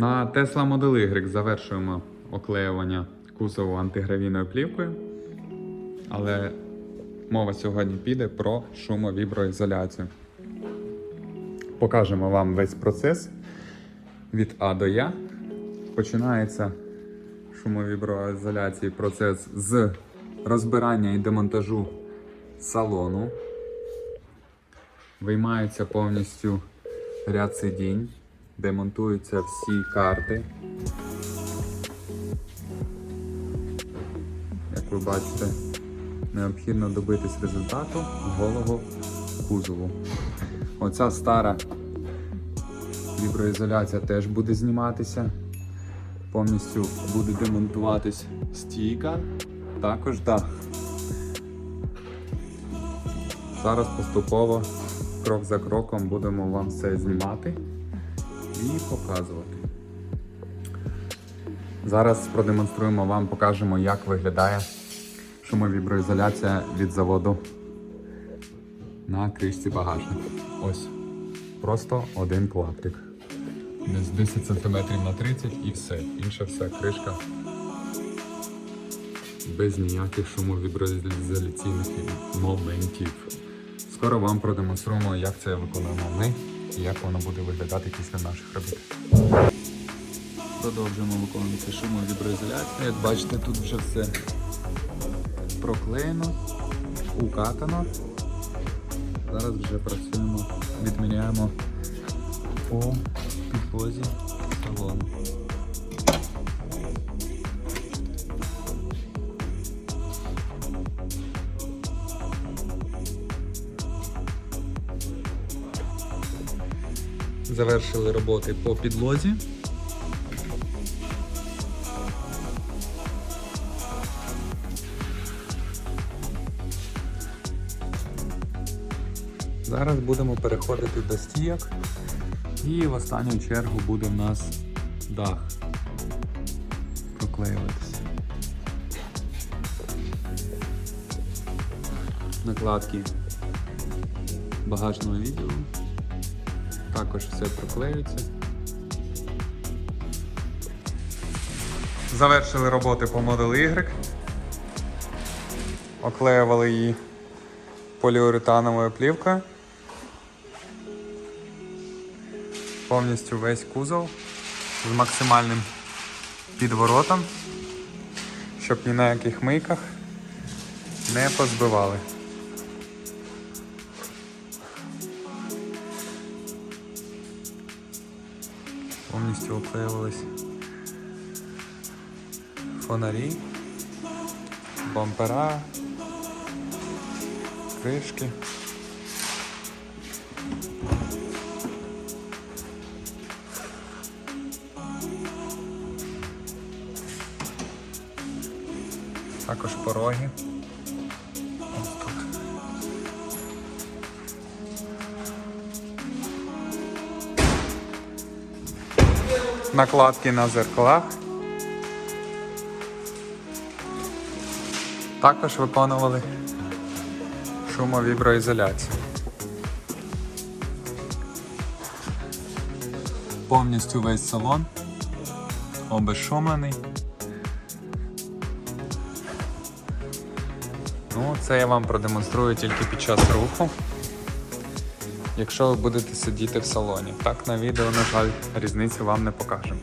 На Tesla Model Y завершуємо оклеювання кузову антигравійною плівкою. Але мова сьогодні піде про шумовіброізоляцію. Покажемо вам весь процес від А до Я. Починається шумовіброізоляції процес з розбирання і демонтажу салону. Виймається повністю ряд сидінь, демонтуються всі карти. Як ви бачите, необхідно добитись результату голого кузову. Оця стара віброізоляція теж буде зніматися. Повністю буде демонтуватись стійка, також дах. Зараз поступово, крок за кроком, будемо вам все знімати і показувати. Зараз продемонструємо вам, покажемо, як виглядає шумовіброізоляція від заводу на кришці багажника. Ось. Просто один клаптик. Десь 10 см на 30 і все. Інша вся кришка без ніяких шумовіброізоляційних моментів. Скоро вам продемонструємо, як це виконуємо ми і як воно буде виглядати після наших робіт. Продовжуємо виконувати шумовіброізоляцію. Як бачите, тут вже все проклеєно, укатано. Зараз вже працюємо, відміняємо по підлозі салону. Завершили роботи по підлозі. Зараз будемо переходити до стійок. І в останню чергу буде в нас дах проклеюватися. Накладки багажного відділу. Також все проклеюється. Завершили роботи по Model Y. Оклеювали її поліуретановою плівкою. Повністю весь кузов з максимальним підворотом, щоб ні на яких мийках не позбивали. Повністю оклеювались фонарі, бампера, кришки. Також пороги. Накладки на зеркалах. Також виконували шумовіброізоляцію. Повністю весь салон обезшумлений. Ну, це я вам продемонструю тільки під час руху. Якщо ви будете сидіти в салоні. Так на відео, на жаль, різницю вам не покажемо.